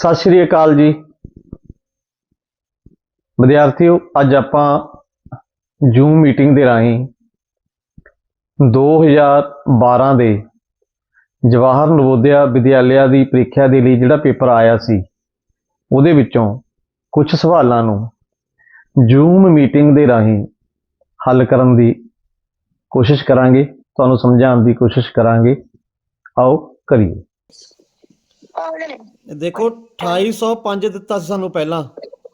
ਸਤਿ ਸ਼੍ਰੀ ਅਕਾਲ ਜੀ। ਵਿਦਿਆਰਥੀਓ, ਅੱਜ ਆਪਾਂ ਜ਼ੂਮ ਮੀਟਿੰਗ ਦੇ ਰਾਹੀਂ 2012 ਦੇ ਜਵਾਹਰ ਨਵੋਦਿਆ ਵਿਦਿਆਲਿਆ ਦੀ ਪ੍ਰੀਖਿਆ ਦੇ ਲਈ ਜਿਹੜਾ ਪੇਪਰ ਆਇਆ ਸੀ, ਉਹਦੇ ਵਿੱਚੋਂ ਕੁਝ ਸਵਾਲਾਂ ਨੂੰ ਜ਼ੂਮ ਮੀਟਿੰਗ ਦੇ ਰਾਹੀਂ ਹੱਲ ਕਰਨ ਦੀ ਕੋਸ਼ਿਸ਼ ਕਰਾਂਗੇ, ਤੁਹਾਨੂੰ ਸਮਝਾਉਣ ਦੀ ਕੋਸ਼ਿਸ਼ ਕਰਾਂਗੇ। ਆਓ, ਕਰੀਏ। ਦੇਖੋ 2805 ਦਿੱਤਾ ਸੀ ਸਾਨੂੰ ਪਹਿਲਾਂ।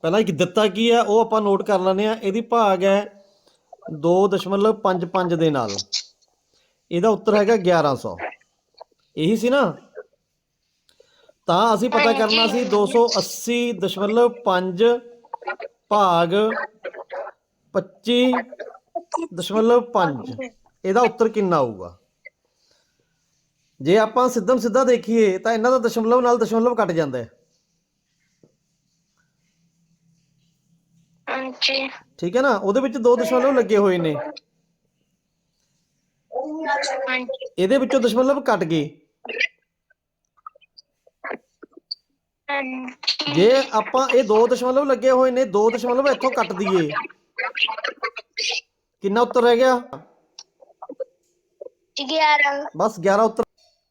ਪਹਿਲਾਂ ਇੱਕ ਦਿੱਤਾ ਕੀ ਹੈ, ਉਹ ਆਪਾਂ ਨੋਟ ਕਰ ਲੈਂਦੇ ਆ ਇਹਦੀ ਭਾਗ ਹੈ 2.55 ਦੇ ਨਾਲ। ਇਹਦਾ ਉੱਤਰ ਹੈਗਾ 1100 ਇਹੀ ਸੀ ਨਾ? ਤਾਂ ਅਸੀਂ ਪਤਾ ਕਰਨਾ ਸੀ 280.5 ਭਾਗ 25.5 ਇਹਦਾ ਉੱਤਰ ਕਿੰਨਾ ਆਊਗਾ? ਜੇ ਆਪਾਂ ਸਿੱਧਮ ਸਿੱਧਾ ਦੇਖੀਏ ਤਾਂ ਇਹਨਾਂ ਦਾ ਦਸ਼ਮਲਵ ਨਾਲ ਦਸ਼ਮਲਵ ਕੱਟ ਜਾਂਦਾ ਹੈ। ਹਾਂਜੀ। ਠੀਕ ਹੈ ਨਾ? ਉਹਦੇ ਵਿੱਚ ਦੋ ਦਸ਼ਮਲਵ ਲੱਗੇ ਹੋਏ ਨੇ। ਹਾਂਜੀ। ਇਹਦੇ ਵਿੱਚੋਂ ਦਸ਼ਮਲਵ ਕੱਟ ਗਏ। ਜੇ ਆਪਾਂ ਇਹ ਦੋ ਦਸ਼ਮਲਵ ਲੱਗੇ ਹੋਏ ਨੇ ਦੋ ਦਸ਼ਮਲਵ ਇੱਥੋਂ ਕੱਟ ਦਈਏ ਕਿੰਨਾ ਉੱਤਰ ਰਹਿ ਗਿਆ? 11 ਬਸ 11 ਉੱਤਰ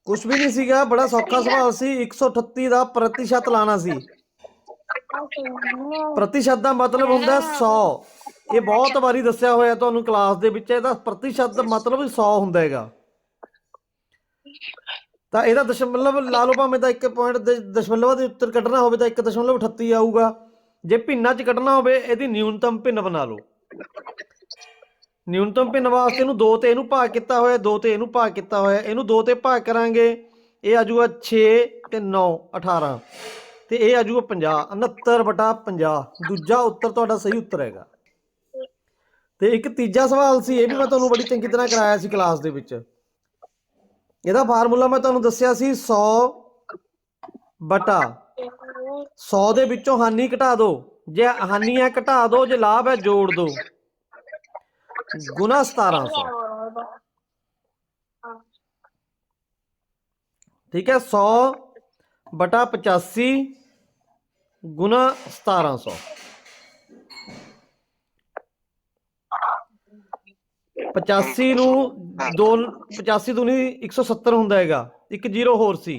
ਕੁਝ ਵੀ ਨਹੀਂ ਸੀਗਾ ਬੜਾ ਸੌਖਾ ਸਵਾਲ ਸੀ 138 ਦਾ ਪ੍ਰਤੀਸ਼ਤ ਲਾਣਾ ਸੀ। ਪ੍ਰਤੀਸ਼ਤ ਦਾ ਮਤਲਬ ਹੁੰਦਾ 100 ਇਹ ਬਹੁਤ ਵਾਰੀ ਦੱਸਿਆ ਹੋਇਆ ਤੁਹਾਨੂੰ ਕਲਾਸ ਦੇ ਵਿੱਚ ਇਹਦਾ ਪ੍ਰਤੀਸ਼ਤ ਦਾ ਮਤਲਬ 100 ਹੁੰਦਾ ਹੈਗਾ। ਤਾਂ ਇਹਦਾ ਦਸ਼ਮਲਵ ਲਾ ਲਓ ਭਾਵੇਂ ਤਾਂ 1 ਪੁਆਇੰਟ ਦਸ਼ਮਲਵਾਂ ਦੇ ਉੱਤਰ ਕੱਢਣਾ ਹੋਵੇ ਤਾਂ 1.38 ਆਊਗਾ। ਜੇ ਭਿੰਨਾਂ 'ਚ ਕੱਢਣਾ ਹੋਵੇ ਇਹਦੀ ਨਿਊਨਤਮ ਭਿੰਨ ਬਣਾ ਲਓ। ਨਿਊਨਤਮ ਭਿੰਨ ਵਾਸਤੇ ਇਹਨੂੰ 2 ਤੇ ਇਹਨੂੰ ਭਾਗ ਕੀਤਾ ਹੋਇਆ 2 ਤੇ ਇਹਨੂੰ ਭਾਗ ਕੀਤਾ ਹੋਇਆ, ਇਹਨੂੰ 2 ਤੇ ਭਾਗ ਕਰਾਂਗੇ। ਇਹ ਆਜੂਗਾ 6 ਤੇ 9 18 ਤੇ ਇਹ ਆਜੂਗਾ 50 69 ਬਟਾ 50 ਦੂਜਾ ਉੱਤਰ ਤੁਹਾਡਾ ਸਹੀ ਉੱਤਰ ਹੈਗਾ। ਤੇ ਇੱਕ ਤੀਜਾ ਸਵਾਲ ਸੀ, ਇਹ ਵੀ ਮੈਂ ਤੁਹਾਨੂੰ ਬੜੀ ਚੰਗੀ ਤਰ੍ਹਾਂ ਕਰਾਇਆ ਸੀ ਕਲਾਸ ਦੇ ਵਿੱਚ। ਇਹਦਾ ਫਾਰਮੂਲਾ ਮੈਂ ਤੁਹਾਨੂੰ ਦੱਸਿਆ ਸੀ 100 ਬਟਾ 100 ਦੇ ਵਿੱਚੋਂ ਹਾਨੀ ਘਟਾ ਦਿਓ ਜੇ ਹਾਨੀ ਹੈ ਘਟਾ ਦਿਓ ਜੇ ਲਾਭ ਹੈ ਜੋੜ ਦਿਓ ਗੁਣਾ 1700 ਠੀਕ ਹੈ 100 ਬਟਾ 85 ਗੁਣਾ 1700 85 ਨੂੰ 2 85 ਦੂਣੀ 170 ਹੁੰਦਾ ਹੈਗਾ ਇੱਕ ਜ਼ੀਰੋ ਹੋਰ ਸੀ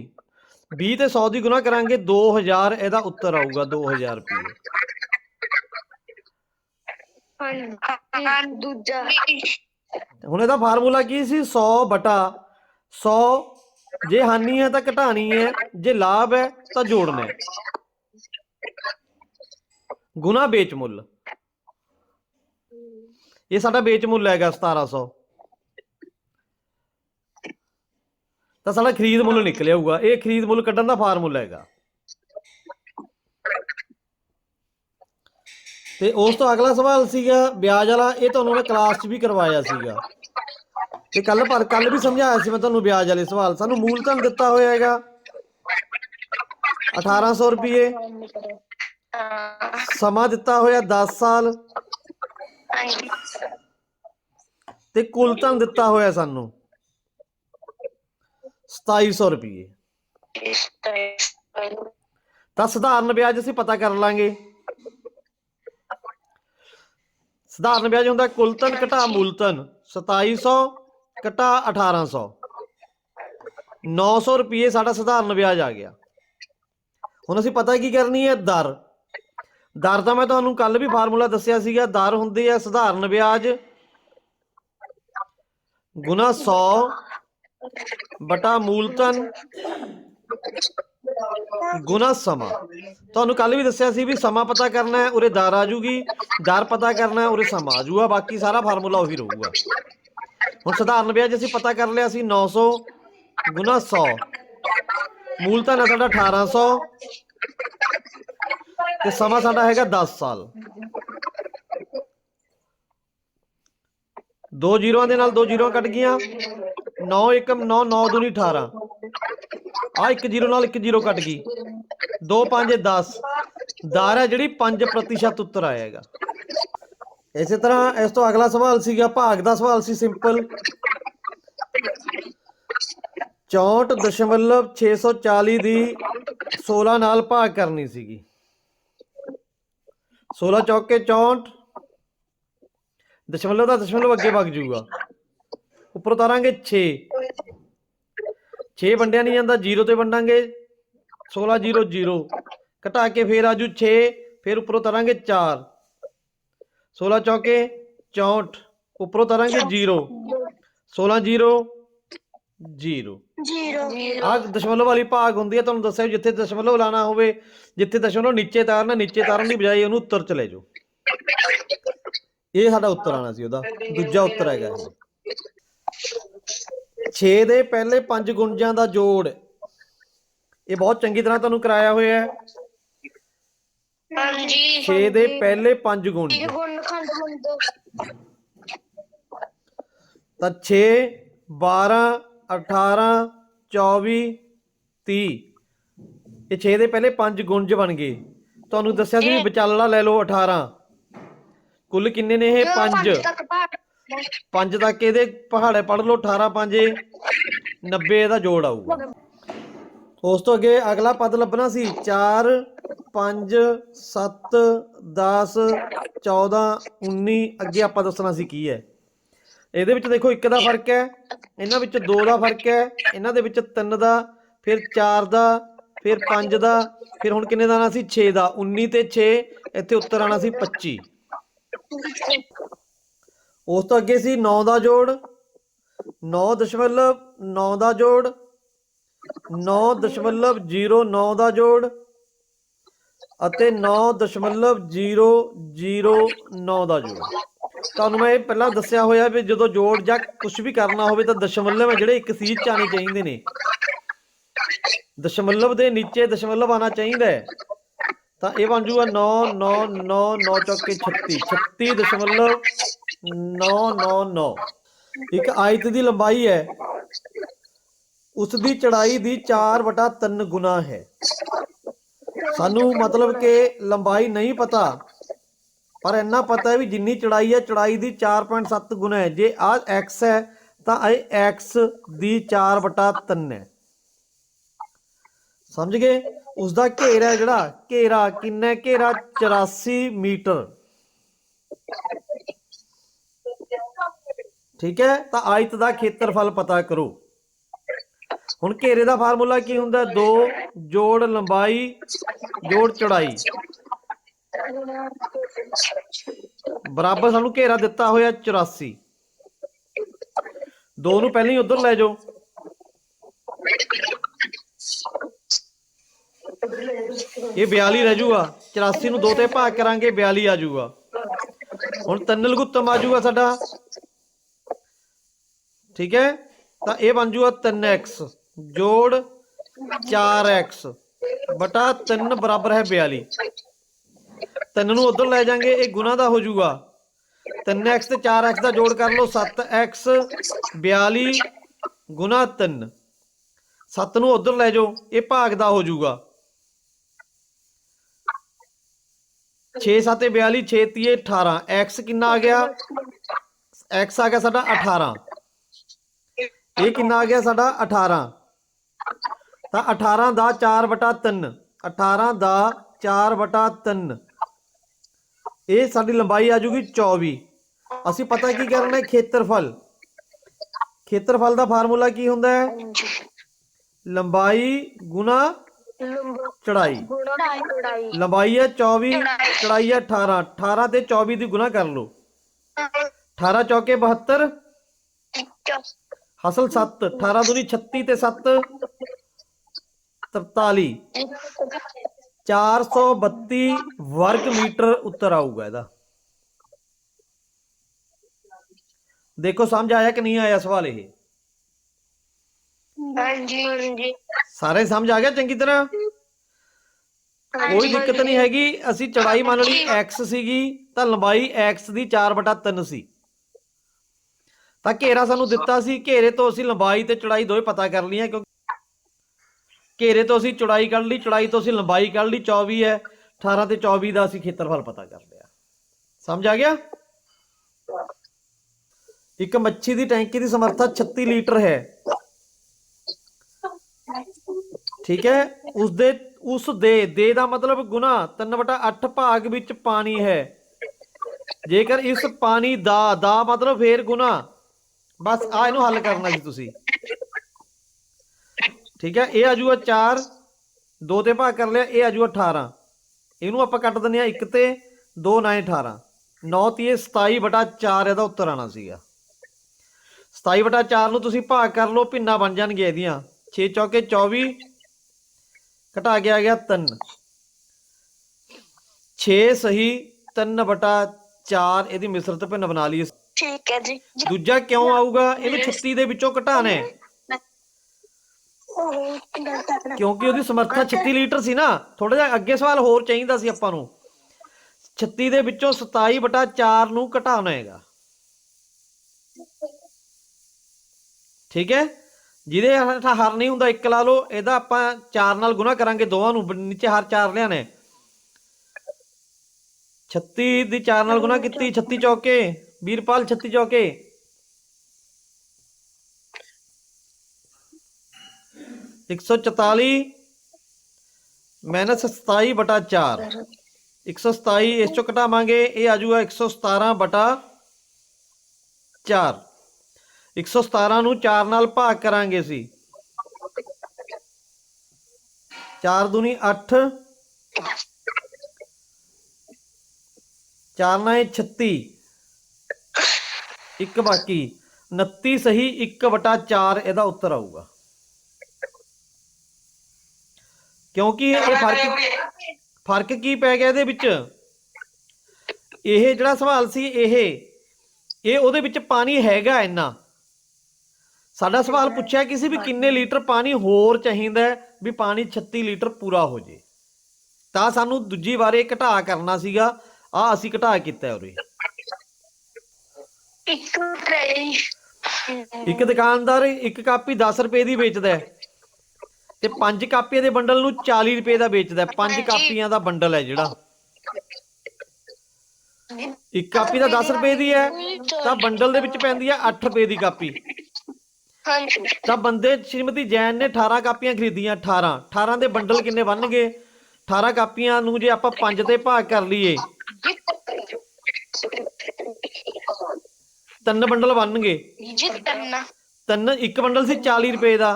20 ਤੇ 100 ਦੀ ਗੁਣਾ ਕਰਾਂਗੇ 2000 ਇਹਦਾ ਉੱਤਰ ਆਊਗਾ 2000 ਰੁਪਏ ਹਾਂਜੀ। ਦੂਜਾ। ਹੁਣ ਇਹਦਾ ਫਾਰਮੂਲਾ ਕੀ ਸੀ? 100 ਬਟਾ। 100 ਜੇ ਹਾਨੀ ਹੈ ਤਾਂ ਘਟਾਣੀ ਹੈ ਜੇ ਲਾਭ ਹੈ ਤਾਂ ਜੋੜਨਾ ਹੈ। ਗੁਣਾ ਵੇਚ ਮੁੱਲ। ਇਹ ਸਾਡਾ ਵੇਚ ਮੁੱਲ ਹੈਗਾ 1700 ਤਾਂ ਸਾਡਾ ਖਰੀਦ ਮੁੱਲ ਨਿਕਲ ਆਊਗਾ ਇਹ ਖਰੀਦ ਮੁੱਲ ਕੱਢਣ ਦਾ ਫਾਰਮੂਲਾ ਹੈਗਾ। ਤੇ ਉਸ ਤੋਂ ਅਗਲਾ ਸਵਾਲ ਸੀਗਾ, ਵਿਆਜ ਵਾਲਾ, ਇਹ ਤੁਹਾਨੂੰ ਮੈਂ ਕਲਾਸ 'ਚ ਵੀ ਕਰਵਾਇਆ ਸੀਗਾ। ਤੇ ਕੱਲ ਪਰ ਕੱਲ ਵੀ ਸਮਝਾਇਆ ਸੀ ਮੈਂ ਤੁਹਾਨੂੰ ਵਿਆਜ ਵਾਲੇ ਸਵਾਲ। ਸਾਨੂੰ ਮੂਲਧਨ ਦਿੱਤਾ ਹੋਇਆ ਹੈਗਾ। 1800 ਰੁਪਏ ਸਮਾਂ ਦਿੱਤਾ ਹੋਇਆ 10 ਸਾਲ। ਤੇ ਕੁੱਲ ਧਨ ਦਿੱਤਾ ਹੋਇਆ ਸਾਨੂੰ 2700 ਰੁਪਏ ਤਾਂ ਸਧਾਰਨ ਵਿਆਜ ਅਸੀਂ ਪਤਾ ਕਰ ਲਾਂਗੇ। ਸਧਾਰਨ ਵਿਆਜ ਹੁੰਦਾ ਕੁਲਤਨ ਘਟਾ ਮੂਲ ਧਨ 2700 ਘਟਾ 1800 900 ਰੁਪਏ ਸਾਡਾ ਸਧਾਰਨ ਵਿਆਜ ਆ ਗਿਆ। ਹੁਣ ਅਸੀਂ ਪਤਾ ਕੀ ਕਰਨੀ ਹੈ? ਦਰ। ਦਰ ਦਾ ਮੈਂ ਤੁਹਾਨੂੰ ਕੱਲ ਵੀ ਫਾਰਮੂਲਾ ਦੱਸਿਆ ਸੀਗਾ, ਦਰ ਹੁੰਦੀ ਹੈ ਸਧਾਰਨ ਵਿਆਜ ਗੁਣਾ 100 ਬਟਾ ਮੂਲਤਨ ਗੁਣਾ ਸਮਾਂ। ਤੁਹਾਨੂੰ ਕੱਲ ਵੀ ਦੱਸਿਆ ਸੀ ਵੀ ਸਮਾਂ ਪਤਾ ਕਰਨਾ ਹੈ, ਉਰੇ ਦਰ ਆ ਜੂਗੀ, ਦਰ ਪਤਾ ਕਰਨਾ ਹੈ, ਉਰੇ ਸਮਾਂ ਆ ਜੂਗਾ, ਬਾਕੀ ਸਾਰਾ ਫਾਰਮੂਲਾ ਉਹੀ ਰਹੂਗਾ। ਹੁਣ ਸਧਾਰਨ ਵਿਆਜ ਅਸੀਂ ਪਤਾ ਕਰ ਲਿਆ ਸੀ 900 ਗੁਣਾ 100 ਮੂਲਧਨ ਹੈ ਸਾਡਾ 1800 ਤੇ ਸਮਾਂ ਸਾਡਾ ਹੈਗਾ 10 ਸਾਲ। ਦੋ ਜ਼ੀਰੋਆਂ ਦੇ ਨਾਲ ਦੋ ਜ਼ੀਰੋਆਂ ਕੱਟ ਗਈਆਂ। 9 1 9 9 ਦੂਣੀ 18 ਆ ਇੱਕ ਜ਼ੀਰੋ ਨਾਲ ਇੱਕ ਜ਼ੀਰੋ ਕੱਟ ਗਈ। 2 5 10 ਦਰ ਹੈ ਜਿਹੜੀ 5% ਉੱਤਰ ਆਏਗਾ ਇਸੇ ਤਰ੍ਹਾਂ ਇਸ ਤੋਂ ਅਗਲਾ ਸਵਾਲ ਸੀਗਾ, ਭਾਗ ਦਾ ਸਵਾਲ ਸੀ ਸਿੰਪਲ। 64.640 ਦੀ 16 ਨਾਲ ਭਾਗ ਕਰਨੀ ਸੀਗੀ। 16 ਚੌਕੇ 64 ਦਸ਼ਮਲਵ ਦਾ ਦਸ਼ਮਲਵ ਅੱਗੇ ਵਗ ਜਾਊਗਾ। ਉੱਪਰ ਉਤਾਰਾਂਗੇ 6 6 ਵੰਡਿਆ ਨਹੀਂ ਜਾਂਦਾ 0 ਤੇ ਵੰਡਾਂਗੇ 16 0 0 ਘਟਾ ਕੇ ਫੇਰ ਆਜੂ 6 ਫੇਰ ਉੱਪਰੋਂ ਤਰਾਂਗੇ 4 16 ਚੌਕੇ 64 ਉੱਪਰੋਂ ਤਰਾਂਗੇ 0 16 0 0 ਜ਼ੀਰੋ। ਆ ਦਸ਼ਮਲਵ ਵਾਲੀ ਭਾਗ ਹੁੰਦੀ ਹੈ ਤੁਹਾਨੂੰ ਦੱਸਿਆ ਜਿੱਥੇ ਦਸ਼ਮਲਵ ਲਾਣਾ ਹੋਵੇ ਜਿੱਥੇ ਦਸ਼ਮਲਵ ਨੀਚੇ ਤਾਰਨਾ ਨੀਚੇ ਤਾਰਨ ਦੀ ਬਜਾਏ ਉਹਨੂੰ ਉੱਤਰ ਚ ਲੈ ਜਾਓ। ਇਹ ਸਾਡਾ ਉੱਤਰ ਆਣਾ ਸੀ ਉਹਦਾ ਦੂਜਾ ਉੱਤਰ ਹੈਗਾ ਇਹ। 6 ਦੇ ਪਹਿਲੇ ਪੰਜ ਗੁਣਜਾਂ ਦਾ ਜੋੜ। ਇਹ ਬਹੁਤ ਚੰਗੀ ਤਰ੍ਹਾਂ ਤੁਹਾਨੂੰ ਕਰਾਇਆ ਹੋਇਆ ਹੈ। ਹਾਂਜੀ। 6 ਦੇ ਪਹਿਲੇ ਪੰਜ ਗੁਣ ਇਹ ਗੁਣ ਖੰਡ ਮੰਦੋ ਤਾਂ 6 12 18 24 30 ਇਹ 6 ਦੇ ਪਹਿਲੇ ਪੰਜ ਗੁਣਜ ਬਣ ਗਏ। ਤੁਹਾਨੂੰ ਦੱਸਿਆ ਸੀ ਵਿਚਾਲੜਾ ਲੈ ਲਓ 18 ਕੁੱਲ ਕਿੰਨੇ ਨੇ ਇਹ ਪੰਜ? ਤੱਕ ਪੰਜ ਤੱਕ ਇਹਦੇ ਪਹਾੜੇ ਪੜ ਲਓ 18 ਪੰਜ 90 ਇਹਦਾ ਜੋੜ ਆਊਗਾ। ਉਸ ਤੋਂ ਅੱਗੇ ਅਗਲਾ ਪਦ ਲੱਭਣਾ ਸੀ 4 5 7 10 14 19 ਅੱਗੇ ਆਪਾਂ ਦੱਸਣਾ ਸੀ ਕੀ ਹੈ। ਇਹਦੇ ਵਿੱਚ ਦੇਖੋ ਇੱਕ ਦਾ ਫ਼ਰਕ ਹੈ, ਇਹਨਾਂ ਵਿੱਚ ਦੋ ਦਾ ਫ਼ਰਕ ਹੈ, ਇਹਨਾਂ ਦੇ ਵਿੱਚ ਤਿੰਨ ਦਾ, ਫਿਰ 4 ਦਾ, ਫਿਰ 5 ਦਾ, ਫਿਰ ਹੁਣ ਕਿੰਨੇ ਦਾ ਆਣਾ ਸੀ? 6 ਦਾ। 19 ਤੇ 6 ਇੱਥੇ ਉੱਤਰ ਆਣਾ ਸੀ 25 ਉਸ ਤੋਂ ਅੱਗੇ ਸੀ 9 ਦਾ ਜੋੜ 9 ਦਸ਼ਮਲਵ 9 ਦਾ ਜੋੜ 9 ਦਸ਼ਮਲਵ 09 ਦਾ ਜੋੜ ਅਤੇ 9 ਦਸ਼ਮਲਵ 009 ਦਾ ਜੋੜ। ਤੁਹਾਨੂੰ ਮੈਂ ਇਹ ਪਹਿਲਾਂ ਦੱਸਿਆ ਹੋਇਆ ਵੀ ਜਦੋਂ ਜੋੜ ਜਾਂ ਕੁਝ ਵੀ ਕਰਨਾ ਹੋਵੇ ਤਾਂ ਦਸ਼ਮਲਵ ਹੈ ਜਿਹੜੇ ਇੱਕ ਸੀਟ ਚ ਆਣੇ ਚਾਹੀਦੇ ਨੇ। ਦਸ਼ਮਲਵ ਦੇ ਨੀਚੇ ਦਸ਼ਮਲਵ ਆਣਾ ਚਾਹੀਦਾ ਹੈ। ਤਾਂ ਇਹ ਬਣ ਜੂਗਾ 9 9 9 9 ਚੌਕੇ 36 36 ਦਸ਼ਮਲਵ 999 ਇੱਕ ਆਇਤ ਦੀ ਲੰਬਾਈ ਹੈ। ਉਸ ਦੀ ਚੜਾਈ ਦੀ 4 ਵਟਾ 3 ਗੁਣਾ ਹੈ। ਸਾਨੂੰ ਮਤਲਬ ਕਿ ਲੰਬਾਈ ਨਹੀਂ ਪਤਾ, ਪਰ ਇੰਨਾ ਪਤਾ ਹੈ ਵੀ ਜਿੰਨੀ ਚੜਾਈ ਹੈ ਚੜਾਈ ਦੀ 4.7 ਗੁਣਾ ਹੈ। ਜੇ ਆ x ਹੈ, ਤਾਂ ਇਹ x ਦੀ 4 ਵਟਾ 3 ਹੈ। ਸਮਝ ਗਏ? ਉਸ ਦਾ ਘੇਰਾ ਹੈ ਜਿਹੜਾ, ਘੇਰਾ ਕਿੰਨਾ ਘੇਰਾ 84 ਮੀਟਰ। ਠੀਕ ਹੈ? ਤਾਂ ਆਇਤ ਦਾ ਖੇਤਰਫਲ ਪਤਾ ਕਰੋ। ਹੁਣ ਘੇਰੇ ਦਾ ਫਾਰਮੂਲਾ ਕੀ ਹੁੰਦਾ? 2 ਜੋੜ ਲੰਬਾਈ, ਜੋੜ ਚੌੜਾਈ। ਬਰਾਬਰ ਸਾਨੂੰ ਘੇਰਾ ਦਿੱਤਾ ਹੋਇਆ 84 ਦੋ ਨੂੰ ਪਹਿਲਾਂ ਹੀ ਉਧਰ ਲੈ ਜਾਓ। ਇਹ 42 ਰਹਿ ਜੂਗਾ 84 ਨੂੰ 2 ਤੇ ਭਾਗ ਕਰਾਂਗੇ 42 ਆ ਜਾਊਗਾ। ਹੁਣ ਤਿੰਨ ਲਘੁੱਤਮ ਆ ਜਾਊਗਾ ਸਾਡਾ। ਠੀਕ ਹੈ? ਤਾਂ ਇਹ ਬਣ ਜਾਊਗਾ 3x ਜੋੜ 4x ਬਟਾ 3 ਬਰਾਬਰ ਹੈ 42 ਤਿੰਨ ਨੂੰ ਉਧਰ ਲੈ ਜਾਾਂਗੇ, ਇਹ ਗੁਣਾ ਦਾ ਹੋ ਜਾਊਗਾ 3x ਤੇ 4x ਦਾ ਜੋੜ ਕਰ ਲਓ 7x 42 ਗੁਣਾ 3 7 ਨੂੰ ਉਧਰ ਲੈ ਜਾਓ, ਇਹ ਭਾਗ ਦਾ ਹੋ ਜਾਊਗਾ 6 7 42 6 ਤੀਏ 18 x ਕਿੰਨਾ ਆ ਗਿਆ? X ਆ ਗਿਆ ਸਾਡਾ 18 ਇਹ ਕਿੰਨਾ ਆ ਗਿਆ ਸਾਡਾ? 18 ਤਾਂ 18 ਦਾ 4 ਵਟਾ 3 18 ਦਾ 4 ਵਟਾ 3 ਇਹ ਸਾਡੀ ਲੰਬਾਈ ਆ ਜੂਗੀ 24 ਅਸੀਂ ਪਤਾ ਕੀ ਕਰਨਾ ਹੈ ਖੇਤਰਫਲ। ਖੇਤਰਫਲ ਦਾ ਫਾਰਮੂਲਾ ਕੀ ਹੁੰਦਾ ਹੈ? ਲੰਬਾਈ ਗੁਣਾ ਚੜਾਈ। ਲੰਬਾਈ ਹੈ 24 ਚੜਾਈ ਹੈ 18 18 ਤੇ 24 ਦੀ ਗੁਣਾ ਕਰ ਲਓ। 18 ਚੌਕੇ 72 ਹਸਲ 7 18 ਦੂਣੀ 36 ਤੇ 7 43 432 ਵਰਗ ਮੀਟਰ ਉੱਤਰ ਆਊਗਾ ਇਹਦਾ। ਦੇਖੋ ਸਮਝ ਆਇਆ ਕਿ ਨਹੀਂ ਆਇਆ ਸਵਾਲ ਇਹ? ਹਾਂਜੀ ਸਾਰੇ ਸਮਝ ਆ ਗਿਆ ਚੰਗੀ ਤਰ੍ਹਾਂ? ਕੋਈ ਦਿੱਕਤ ਨਹੀਂ ਹੈਗੀ। ਅਸੀਂ ਚੜਾਈ ਮੰਨ ਲਈ x ਸੀਗੀ ਤਾਂ ਲੰਬਾਈ x ਦੀ 4/3 ਸੀ। ਤਾਂ ਘੇਰਾ ਸਾਨੂੰ ਦਿੱਤਾ ਸੀ, ਘੇਰੇ ਤੋਂ ਅਸੀਂ ਲੰਬਾਈ ਤੇ ਚੜਾਈ ਦੋਵੇਂ ਪਤਾ ਕਰ ਲਈਆਂ ਕਿਉਂਕਿ ਘੇਰੇ ਤੋਂ ਅਸੀਂ ਚੌੜਾਈ ਕੱਢ ਲਈ, ਚੌੜਾਈ ਤੋਂ ਅਸੀਂ ਲੰਬਾਈ ਕੱਢ ਲਈ 24 ਹੈ 18 ਤੇ 24 ਦਾ ਅਸੀਂ ਖੇਤਰਫਲ ਪਤਾ ਕਰ ਲਿਆ। ਸਮਝ ਆ ਗਿਆ? ਇੱਕ ਮੱਛੀ ਦੀ ਟੈਂਕੀ ਦੀ ਸਮਰੱਥਾ 36 ਲੀਟਰ ਹੈ। ਠੀਕ ਹੈ? ਉਸ ਦੇ ਉਸ ਦੇ ਦੇ ਦਾ ਮਤਲਬ ਗੁਣਾ 3/8 ਭਾਗ ਵਿੱਚ ਪਾਣੀ ਹੈ। ਜੇਕਰ ਇਸ ਪਾਣੀ ਦਾ ਦਾ ਮਤਲਬ ਫੇਰ ਗੁਣਾ ਬਸ ਆ ਇਹਨੂੰ ਹੱਲ ਕਰਨਾ ਜੀ ਤੁਸੀਂ। ਠੀਕ ਹੈ, ਇਹ ਆ ਜੂਗਾ 4 2 ਤੇ ਭਾਗ ਕਰ ਲਿਆ, ਇਹ ਆ ਜੂਗਾ 18 ਇਹਨੂੰ ਆਪਾਂ ਕੱਟ ਦਿੰਦੇ ਆ 1 ਤੇ 2 9 18 9 ਤੀਏ 27 ਬਟਾ 4 ਇਹਦਾ ਉੱਤਰ ਆਣਾ ਸੀਗਾ। 27 ਬਟਾ 4 ਨੂੰ ਤੁਸੀਂ ਭਾਗ ਕਰ ਲਓ, ਭਿੰਨਾ ਬਣ ਜਾਣਗੇ ਇਹਦੀਆਂ। 6 ਚੌਕੇ 24 ਘਟਾ ਕੇ ਆ ਗਿਆ 3 6 ਸਹੀ 3 ਬਟਾ 4 ਇਹਦੀ ਮਿਸਰਤ ਭਿੰਨ ਬਣਾ ਲਈਏ। ਠੀਕ ਹੈ ਜੀ। ਦੂਜਾ ਕਿਉਂ ਆਊਗਾ? ਇਹਨੂੰ 36 ਦੇ ਵਿੱਚੋਂ ਘਟਾਣਾ ਹੈ ਕਿਉਂਕਿ ਉਹਦੀ ਸਮਰੱਥਾ 36 ਲੀਟਰ ਸੀ ਨਾ। ਥੋੜਾ ਜਿਹਾ ਅੱਗੇ ਸਵਾਲ ਹੋਰ ਚਾਹੀਦਾ ਸੀ ਆਪਾਂ ਨੂੰ। 36 ਦੇ ਵਿੱਚੋਂ 27 ਬਟਾ 4 ਨੂੰ ਘਟਾਉਣਾ ਹੈਗਾ। ਠੀਕ ਹੈ? ਜਿਹਦੇ ਹੇਠਾਂ ਹਰ ਨਹੀਂ ਹੁੰਦਾ ਇੱਕ ਲਾ ਲਓ। ਇਹਦਾ ਆਪਾਂ 4 ਨਾਲ ਗੁਣਾ ਕਰਾਂਗੇ ਦੋਵਾਂ ਨੂੰ। ਬ- ਨੀਚੇ ਹਰ 4 ਲਿਆਣਾ ਹੈ 36 ਦੀ 4 ਨਾਲ ਗੁਣਾ ਕੀਤੀ 36 ਚੌਕੇ। ਵੀਰਪਾਲ 36 ਚੌਕੇ। ਇੱਕ ਸੌ ਚੁਤਾਲੀ ਮਾਈਨਸ 27 ਬਟਾ 4 127 ਇਸ ਚੋਂ ਘਟਾਵਾਂਗੇ, ਇਹ ਆ ਜਾਊਗਾ 117 ਬਟਾ 4 117 ਨੂੰ 4 ਨਾਲ ਭਾਗ ਕਰਾਂਗੇ ਅਸੀਂ। 4 ਦੂਣੀ 8 4 ਨਾਲ 36 ਇੱਕ ਬਾਕੀ 29 ਸਹੀ 1 ਬਟਾ 4 ਇਹਦਾ ਉੱਤਰ ਆਊਗਾ। ਕਿਉਂਕਿ ਇਹ ਫ਼ਰਕ ਫ਼ਰਕ ਕੀ ਪੈ ਗਿਆ ਇਹਦੇ ਵਿੱਚ? ਇਹ ਜਿਹੜਾ ਸਵਾਲ ਸੀ ਇਹ ਇਹ ਉਹਦੇ ਵਿੱਚ ਪਾਣੀ ਹੈਗਾ ਇੰਨਾ। ਸਾਡਾ ਸਵਾਲ ਪੁੱਛਿਆ ਕਿ ਸੀ ਵੀ ਕਿੰਨੇ ਲੀਟਰ ਪਾਣੀ ਹੋਰ ਚਾਹੀਦਾ ਵੀ ਪਾਣੀ 36 ਲੀਟਰ ਪੂਰਾ ਹੋ ਜੇ? ਤਾਂ ਸਾਨੂੰ ਦੂਜੀ ਵਾਰ ਇਹ ਘਟਾ ਕਰਨਾ ਸੀਗਾ। ਆ ਅਸੀਂ ਘਟਾ ਕੀਤਾ ਉਰੇ। ਇੱਕ ਟ੍ਰੇਨ ਇੱਕ ਦੁਕਾਨਦਾਰ ਇੱਕ ਕਾਪੀ 10 ਰੁਪਏ ਦੀ ਵੇਚਦਾ ਹੈ ਤੇ ਪੰਜ ਕਾਪੀਆਂ ਦੇ ਬੰਡਲ ਨੂੰ 40 ਰੁਪਏ ਦਾ ਵੇਚਦਾ ਹੈ। ਪੰਜ। ਕਾਪੀਆਂ ਦਾ ਬੰਡਲ ਹੈ ਜਿਹੜਾ। ਇੱਕ ਕਾਪੀ ਦਾ 10 ਰੁਪਏ ਦੀ ਹੈ ਤਾਂ ਬੰਡਲ ਦੇ ਵਿੱਚ ਪੈਂਦੀ ਹੈ 8 ਰੁਪਏ ਦੀ ਕਾਪੀ। ਹਾਂਜੀ। ਤਾਂ ਬੰਦੇ ਸ਼੍ਰੀਮਤੀ ਜੈਨ ਨੇ 18 ਕਾਪੀਆਂ ਖਰੀਦੀਆਂ 18 18 ਦੇ ਬੰਡਲ ਕਿੰਨੇ ਬਣਨਗੇ? 18 ਕਾਪੀਆਂ ਨੂੰ ਜੇ ਆਪਾਂ 5 ਤੇ ਭਾਗ ਕਰ ਲਈਏ ਤਿੰਨ ਬੰਡਲ ਬਣਨਗੇ। ਜੀ ਤੰਨਾ ਤਿੰਨ ਇੱਕ ਬੰਡਲ ਸੀ 40 ਰੁਪਏ ਦਾ।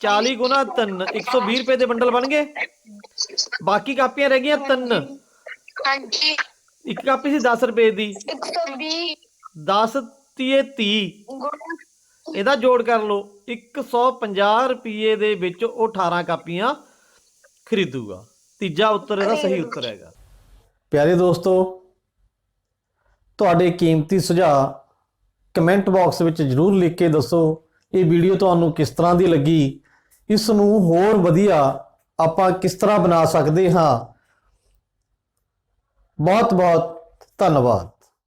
40 ਗੁਣਾ 3 120 ਰੁਪਏ ਦੇ ਬੰਡਲ ਬਣ ਗਏ ਬਾਕੀ ਕਾਪੀਆਂ ਰਹਿ ਗਈਆਂ ਤਿੰਨ। ਹਾਂਜੀ। ਇੱਕ ਕਾਪੀ ਸੀ 10 ਰੁਪਏ ਦੀ। 120 10 ਤੀਏ 30 ਗੁਣ। ਇਹਦਾ ਜੋੜ ਕਰ ਲਓ। 150 ਰੁਪਏ ਦੇ ਵਿੱਚ ਉਹ 18 ਕਾਪੀਆਂ ਖਰੀਦੂਗਾ। ਤੀਜਾ ਉੱਤਰ ਇਹਦਾ ਸਹੀ ਉੱਤਰ ਹੈਗਾ। ਪਿਆਰੇ ਦੋਸਤੋ ਤੁਹਾਡੇ ਕੀਮਤੀ ਸੁਝਾਅ ਕਮੈਂਟ ਬਾਕਸ ਵਿੱਚ ਜਰੂਰ ਲਿਖ ਕੇ ਦੱਸੋ ਇਹ ਵੀਡੀਓ ਤੁਹਾਨੂੰ ਕਿਸ ਤਰ੍ਹਾਂ ਦੀ ਲੱਗੀ। ਇਸ ਨੂੰ ਹੋਰ ਵਧੀਆ ਆਪਾਂ ਕਿਸ ਤਰ੍ਹਾਂ ਬਣਾ ਸਕਦੇ ਹਾਂ। ਬਹੁਤ ਬਹੁਤ ਧੰਨਵਾਦ।